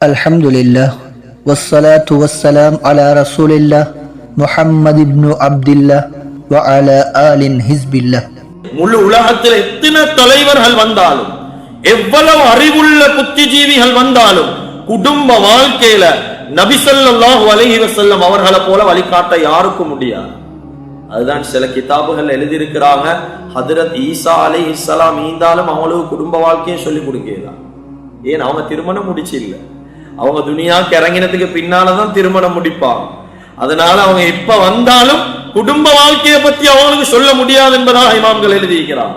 الحمد لله والصلاة والسلام على رسول الله محمد بن عبد الله وعلى آل حزب الله முழு உலகத்தில் எத்தனை தலைவர்கள் வந்தாலும் எவ்வளவு அறிவுள்ள புத்திஜீவிகள் வந்தாலும் குடும்ப வாழ்க்கையில நபிசல்லாஹு அலைஹி வஸல்லம் அவர்களை போல வழிகாட்ட யாருக்கும் முடியாது அதுதான் சில கிதாபுகள் எழுதியிருக்கிறாங்க ஹதரத் ஈசா அலை இஸ்லாம் ஈந்தாலும் அவங்களுக்கு குடும்ப வாழ்க்கையை சொல்லி கொடுக்கலாம் ஏன் அவங்க திருமணம் முடிச்சு இல்ல அவங்க துனியாக்கு இறங்கினதுக்கு பின்னாலதான் திருமணம் முடிப்பாங்க. அதனால அவங்க இப்ப வந்தாலும் குடும்ப வாழ்க்கையை பத்தி அவங்களுக்கு சொல்ல முடியாது என்பதாக இமாம்கள் எழுதியிருக்கிறார்.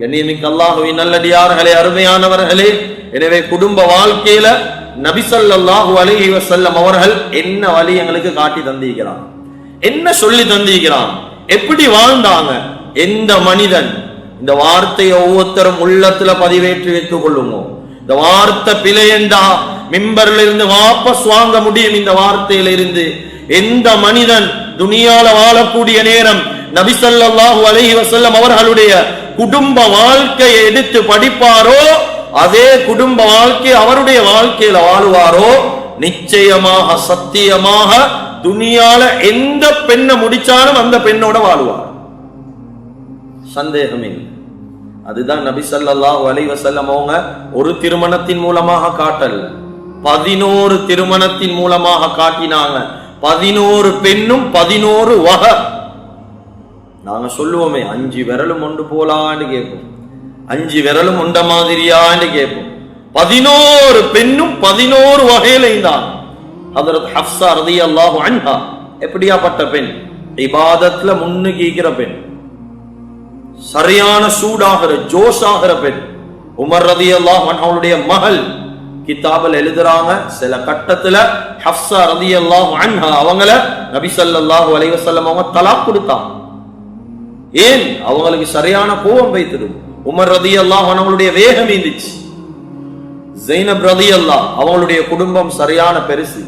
கண்ணியமிக்க அல்லாஹுவின் நல்லடியார்களே அருமையானவர்களே எனவே குடும்ப வாழ்க்கையில நபிசல்லாஹு அலைஹி வசல்லம் அவர்கள் என்ன வழி எங்களுக்கு காட்டி தந்திருக்கிறான் என்ன சொல்லி தந்திருக்கிறான் எப்படி வாழ்ந்தாங்க? எந்த மனிதன்? இந்த வார்த்தையை ஒவ்வொருத்தரும் உள்ளத்துல பதிவேற்றி வைத்துக் கொள்ளுமோ இந்த வார்த்தை பிழையண்டா. மிம்பர்ல இருந்து வாபஸ் வாங்க முடியும் இந்த வார்த்தையில இருந்து எந்த மனிதன் துனியால வாழக்கூடிய நேரம் நபிசல்லாஹு அலஹி வசல்லம் அவர்களுடைய குடும்ப வாழ்க்கையை எடுத்து படிப்பாரோ அதே குடும்ப வாழ்க்கை அவருடைய வாழ்க்கையில வாழுவாரோ நிச்சயமாக சத்தியமாக துனியால எந்த பெண்ணை முடிச்சாலும் அந்த பெண்ணோட வாழுவார். சந்தேகமே அதுதான் நபி சல்லா அலைஹி அவங்க ஒரு திருமணத்தின் மூலமாக காட்டல. பதினோரு திருமணத்தின் மூலமாக காட்டினாங்க. பதினோரு பெண்ணும் பதினோரு வகை. நாங்க சொல்லுவோமே அஞ்சு விரலும் ஒன்று போலான்னு கேட்போம். அஞ்சு விரலும் உண்ட மாதிரியான்னு கேட்போம். பதினோரு பெண்ணும் பதினோரு வகையில இருந்தான் ஹதரத் ஹப்சா ரதி அல்லாஹு அன்ஹா எப்படியாப்பட்ட பெண்? இபாதத்துல முன்னு கீக்கிற பெண். சரியான சூடாகிற ஜோஷ் ஆகிற பெண். உமர் ரதி அல்லாஹ் அவளுடைய மகள் கிதாபில் எழுதுறாங்க. சில கட்டத்துல ஹப்சா ரதி அல்லாஹ் அன்ஹா அவங்கள நபி ஸல்லல்லாஹு அலைஹி வஸல்லம் அவங்க தலா கொடுத்தாங்க. ஏன்? அவங்களுக்கு சரியான கோபம் வைத்தது. உமர் ரதி அல்லாஹ் அவங்களுடைய வேகம் இருந்துச்சு ஜெயினப் ரதி அல்லாஹ் அவங்களுடைய குடும்பம் சரியான பெருசு.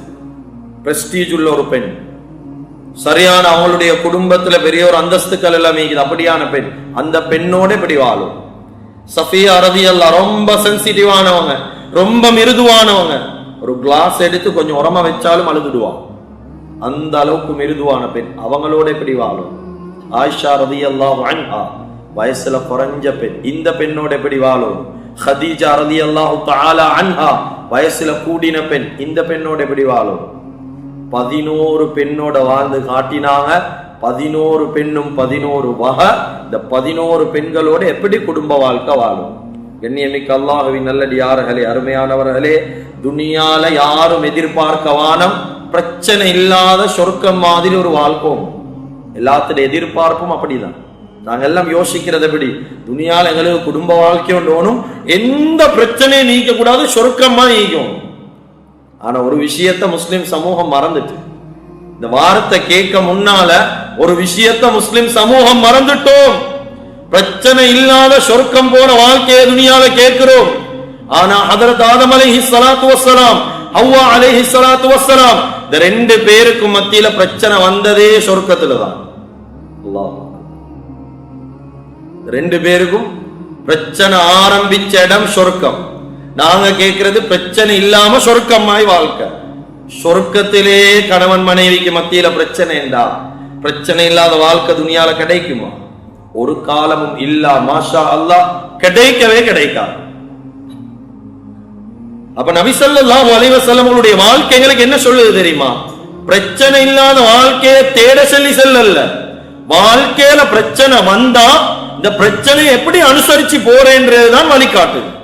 பிரஸ்டீஜ் உள்ள ஒரு பெண். சரியான அவங்களுடைய குடும்பத்துல பெரிய ஒரு அந்தஸ்துக்கள் எல்லாம் இருக்குது அப்படியான பெண். அந்த பெண்ணோட இப்படி வாழும். சஃபியா அரதி எல்லாம் ரொம்ப சென்சிட்டிவானவங்க ரொம்ப மிருதுவானவங்க. ஒரு கிளாஸ் எடுத்து கொஞ்சம் உரமா வச்சாலும் அழுதுடுவான் அந்த அளவுக்கு மிருதுவான பெண். அவங்களோட இப்படி வாழும். ஆயிஷா ரதி எல்லாம் அன்ஹா வயசுல குறைஞ்ச பெண். இந்த பெண்ணோட எப்படி வாழும். ஹதீஜா ரதி எல்லாம் அன்ஹா வயசுல கூடின பெண். இந்த பெண்ணோட எப்படி வாழும். பதினோரு பெண்ணோட வாழ்ந்து காட்டினாங்க. பதினோரு பெண்ணும் பதினோரு வகை. இந்த பதினோரு பெண்களோட எப்படி குடும்ப வாழ்க்கை வாழும்? கண்ணியமிக்க அல்லாஹுவின் நல்லடியார்களே அருமையானவர்களே துனியால யாரும் எதிர்பார்க்க வானம் பிரச்சனை இல்லாத சொர்க்கம் மாதிரி ஒரு வாழ்க்கோம். எல்லாத்துடைய எதிர்பார்ப்பும் அப்படிதான். நாங்க எல்லாம் யோசிக்கிறது எப்படி துனியால எங்களுக்கு குடும்ப வாழ்க்கையும் தோணும் எந்த பிரச்சனையும் நீக்க கூடாது சொர்க்கமா நீக்கும். ஆனா ஒரு விஷயத்த முஸ்லிம் சமூகம் மறந்துட்டு இந்த வார்த்தை கேட்க முன்னால ஒரு விஷயத்த முஸ்லிம் சமூகம் மறந்துட்டோம். பிரச்சனை இல்லாத சொர்க்கம் போன வாழ்க்கையை துணியால கேட்கிறோம். ஆனா ஹதரத் ஆதம் அலைஹி சலாத்து வசலாம் ஹவ்வா அலைஹி சலாத்து வசலாம் இந்த ரெண்டு பேருக்கும் மத்தியில பிரச்சனை வந்ததே சொர்க்கத்துல தான். ரெண்டு பேருக்கும் பிரச்சனை ஆரம்பிச்ச இடம் சொர்க்கம். நாங்க கேட்கறது பிரச்சனை இல்லாம சொர்க்கமாய் வாழ்க்கை. சொர்க்கத்திலே கணவன் மனைவிக்கு மத்தியில பிரச்சனை என்றா பிரச்சனை இல்லாத வாழ்க்கை துணியால கிடைக்குமா? ஒரு காலமும் இல்லா மாஷா அல்லாஹ் கிடைக்கவே கிடைக்காது. அப்ப நபிசல்லாம் அலைஹி வாழ்க்கை எங்களுக்கு என்ன சொல்லுது தெரியுமா? பிரச்சனை இல்லாத வாழ்க்கையை தேட சொல்லி செல்லல்ல. வாழ்க்கையில பிரச்சனை வந்தா இந்த பிரச்சனையை எப்படி அனுசரிச்சு போறேன்றதுதான் வழிகாட்டுது.